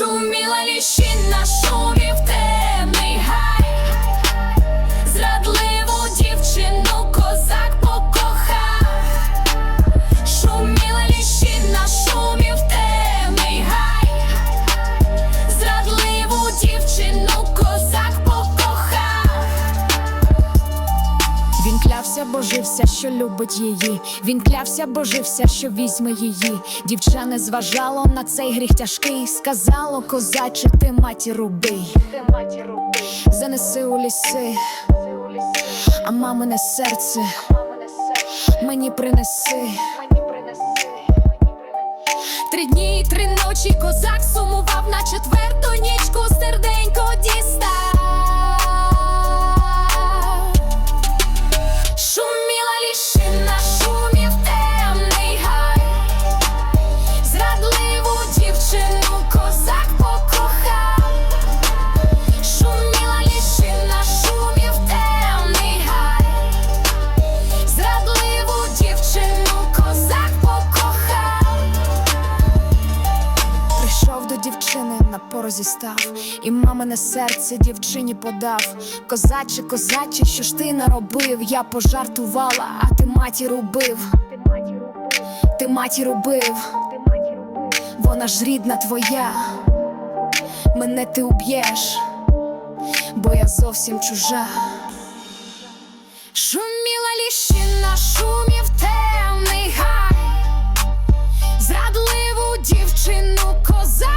Шуміла ліщина, шумів темний гай. Клявся, божився, що любить її. Він клявся, божився, що візьме її. Дівча не зважало на цей гріх тяжкий. Сказало, козаче, ти матір убий. Занеси у ліси, а мамине серце мені принеси. Три дні, три ночі козак сумував на четверту нічку серденько дорозі став, і мамине серце дівчині подав. Козаче, козаче, що ж ти наробив? Я пожартувала, а ти матір убив. Ти матір убив, вона ж рідна твоя. Мене ти уб'єш, бо я зовсім чужа. Шуміла ліщина, шумів темний гай, зрадливу дівчину коза.